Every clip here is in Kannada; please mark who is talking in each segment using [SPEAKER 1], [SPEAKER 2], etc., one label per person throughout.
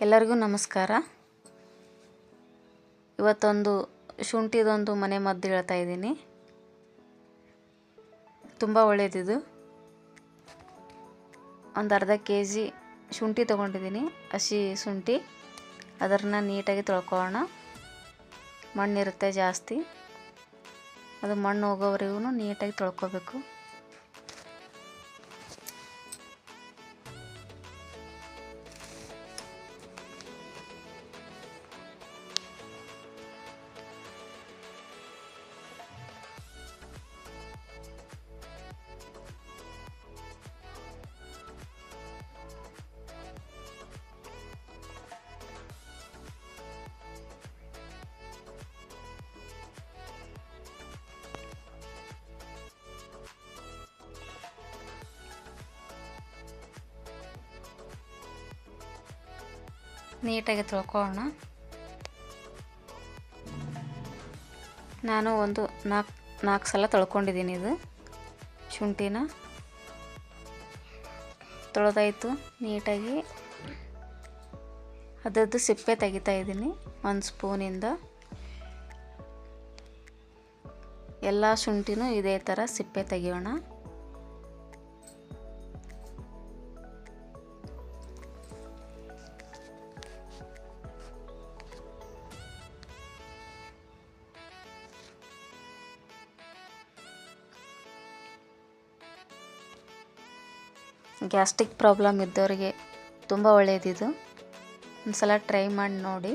[SPEAKER 1] ಎಲ್ಲರಿಗೂ ನಮಸ್ಕಾರ. ಇವತ್ತೊಂದು ಶುಂಠಿದೊಂದು ಮನೆ ಮದ್ದು ಹೇಳ್ತಾ ಇದ್ದೀನಿ. ತುಂಬ ಒಳ್ಳೆಯದಿದು ಒಂದು ಅರ್ಧ ಕೆ ಜಿ ಶುಂಠಿ ತೊಗೊಂಡಿದ್ದೀನಿ, ಹಸಿ ಶುಂಠಿ. ಅದನ್ನು ನೀಟಾಗಿ ತೊಳ್ಕೊಳ್ಳೋಣ. ಮಣ್ಣಿರುತ್ತೆ ಜಾಸ್ತಿ. ಅದು ಮಣ್ಣು ಹೋಗೋವರೆಗೂ ನೀಟಾಗಿ ತೊಳ್ಕೊಬೇಕು. ನೀಟಾಗಿ ತೊಳ್ಕೊಳ್ಳೋಣ. ನಾನು ಒಂದು ನಾಲ್ಕು ನಾಲ್ಕು ಸಲ ತೊಳ್ಕೊಂಡಿದ್ದೀನಿ ಇದು. ಶುಂಠಿನ. ತೊಳೆದಾಯಿತು, ನೀಟಾಗಿ. ಅದರದ್ದು ಸಿಪ್ಪೆ ತೆಗಿತಾ ಇದ್ದೀನಿ, ಒಂದು ಸ್ಪೂನಿಂದ. ಎಲ್ಲ ಶುಂಠಿನೂ ಇದೇ ಥರ ಸಿಪ್ಪೆ ತೆಗಿಯೋಣ. ಗ್ಯಾಸ್ಟ್ರಿಕ್ ಪ್ರಾಬ್ಲಮ್ ಇದ್ದವರಿಗೆ ತುಂಬ ಒಳ್ಳೆಯದಿದು. ಒಂದು ಸಲ ಟ್ರೈ ಮಾಡಿ ನೋಡಿ.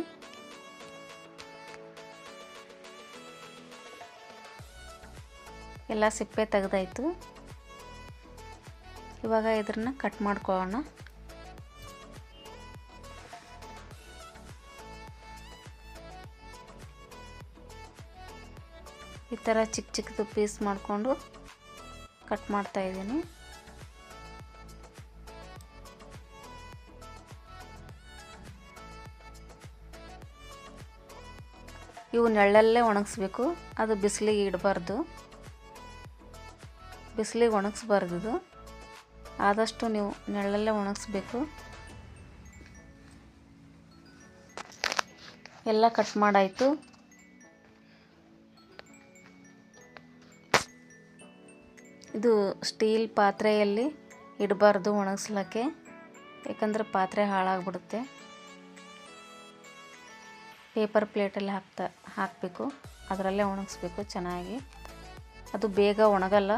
[SPEAKER 1] ಎಲ್ಲ ಸಿಪ್ಪೆ ತೆಗೆದಾಯ್ತು. ಇವಾಗ ಇದನ್ನ ಕಟ್ ಮಾಡ್ಕೊಳ್ಳೋಣ. ಈ ಥರ ಚಿಕ್ಕ ಚಿಕ್ಕದು ಪೀಸ್ ಮಾಡಿಕೊಂಡು ಕಟ್ ಮಾಡ್ತಾ ಇವು ನೆಳ್ಳಲ್ಲೇ ಒಣಗಿಸ್ಬೇಕು. ಅದು ಬಿಸಿಲಿಗೆ ಇಡಬಾರ್ದು. ಬಿಸಿಲಿಗೆ ಒಣಗಿಸ್ಬಾರ್ದು ಇದು. ಆದಷ್ಟು ನೀವು ನೆಳ್ಳಲ್ಲೇ ಒಣಗಿಸ್ಬೇಕು. ಎಲ್ಲ ಕಟ್ ಮಾಡಾಯಿತು. ಇದು ಸ್ಟೀಲ್ ಪಾತ್ರೆಯಲ್ಲಿ ಇಡಬಾರ್ದು ಒಣಗಿಸ್ಲಿಕ್ಕೆ. ಯಾಕಂದರೆ ಪಾತ್ರೆ ಹಾಳಾಗ್ಬಿಡುತ್ತೆ. ಪೇಪರ್ ಪ್ಲೇಟಲ್ಲಿ ಹಾಕ್ತಾ ಹಾಕಬೇಕು. ಅದರಲ್ಲೇ ಒಣಗಿಸ್ಬೇಕು ಚೆನ್ನಾಗಿ. ಅದು ಬೇಗ ಒಣಗಲ್ಲ,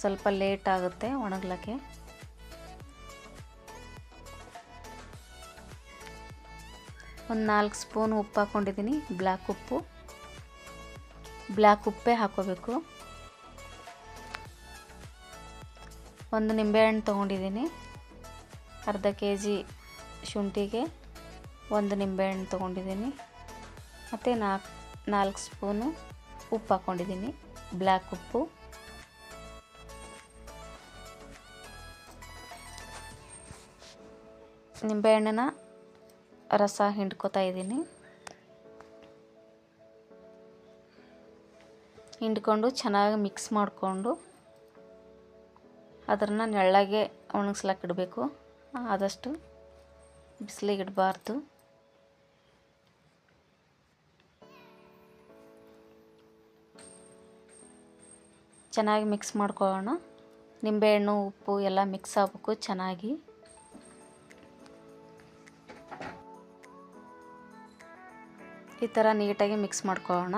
[SPEAKER 1] ಸ್ವಲ್ಪ ಲೇಟ್ ಆಗುತ್ತೆ ಒಣಗ್ಲಕ್ಕೆ. ಒಂದು ನಾಲ್ಕು ಸ್ಪೂನ್ ಉಪ್ಪು ಹಾಕ್ಕೊಂಡಿದ್ದೀನಿ ಬ್ಲ್ಯಾಕ್ ಉಪ್ಪು. ಬ್ಲ್ಯಾಕ್ ಉಪ್ಪೇ ಹಾಕೋಬೇಕು. ಒಂದು ನಿಂಬೆಹಣ್ಣು ತೊಗೊಂಡಿದ್ದೀನಿ, ಅರ್ಧ ಕೆ ಜಿ ಶುಂಠಿಗೆ ಒಂದು ನಿಂಬೆಹಣ್ಣು ತೊಗೊಂಡಿದ್ದೀನಿ. ಮತ್ತು ನಾಲ್ಕು ನಾಲ್ಕು ಸ್ಪೂನು ಉಪ್ಪು ಹಾಕ್ಕೊಂಡಿದ್ದೀನಿ ಬ್ಲ್ಯಾಕ್ ಉಪ್ಪು. ನಿಂಬೆಹಣ್ಣಿನ ರಸ ಹಿಂಡ್ಕೋತಾ ಇದ್ದೀನಿ. ಹಿಂಡ್ಕೊಂಡು ಚೆನ್ನಾಗಿ ಮಿಕ್ಸ್ ಮಾಡಿಕೊಂಡು ಅದನ್ನು ನೆಳ್ಳಗೆ ಒಣಗಿಸ್ಲಕ್ಕೆ ಇಡಬೇಕು. ಆದಷ್ಟು ಬಿಸಿಲಿಗೆ ಇಡಬಾರ್ದು. ಚೆನ್ನಾಗಿ ಮಿಕ್ಸ್ ಮಾಡ್ಕೊಳ್ಳೋಣ. ನಿಂಬೆಹಣ್ಣು ಉಪ್ಪು ಎಲ್ಲ ಮಿಕ್ಸ್ ಆಗಬೇಕು ಚೆನ್ನಾಗಿ. ಈ ಥರ ನೀಟಾಗಿ ಮಿಕ್ಸ್ ಮಾಡ್ಕೊಳ್ಳೋಣ.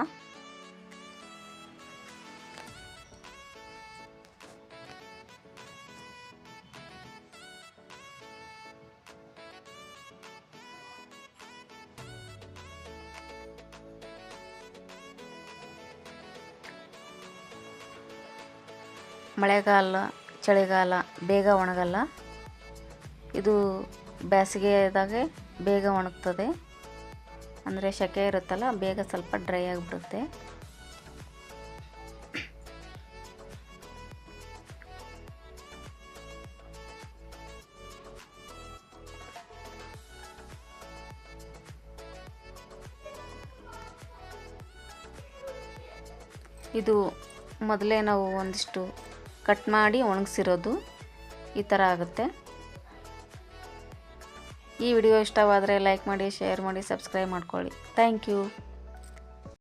[SPEAKER 1] ಮಳೆಗಾಲ, ಚಳಿಗಾಲ, ಬೇಗ ಒಣಗಲ್ಲ. ಇದು ಬೇಸಿಗೆದಾಗೆ ಬೇಗ ಒಣಗ್ತದೆ. ಅಂದರೆ ಸೆಕೆ ಇರುತ್ತಲ್ಲ, ಬೇಗ ಸ್ವಲ್ಪ ಡ್ರೈ ಆಗಿಬಿಡುತ್ತೆ. ಇದು ಮೊದಲೇ ನಾವು ಒಂದಿಷ್ಟು ಕಟ್ ಮಾಡಿ ಒಣಗಿಸಿರೋದು ಈ ಥರ ಆಗುತ್ತೆ. ಈ ವಿಡಿಯೋ ಇಷ್ಟವಾದರೆ ಲೈಕ್ ಮಾಡಿ, ಶೇರ್ ಮಾಡಿ, ಸಬ್ಸ್ಕ್ರೈಬ್ ಮಾಡ್ಕೊಳ್ಳಿ. Thank you.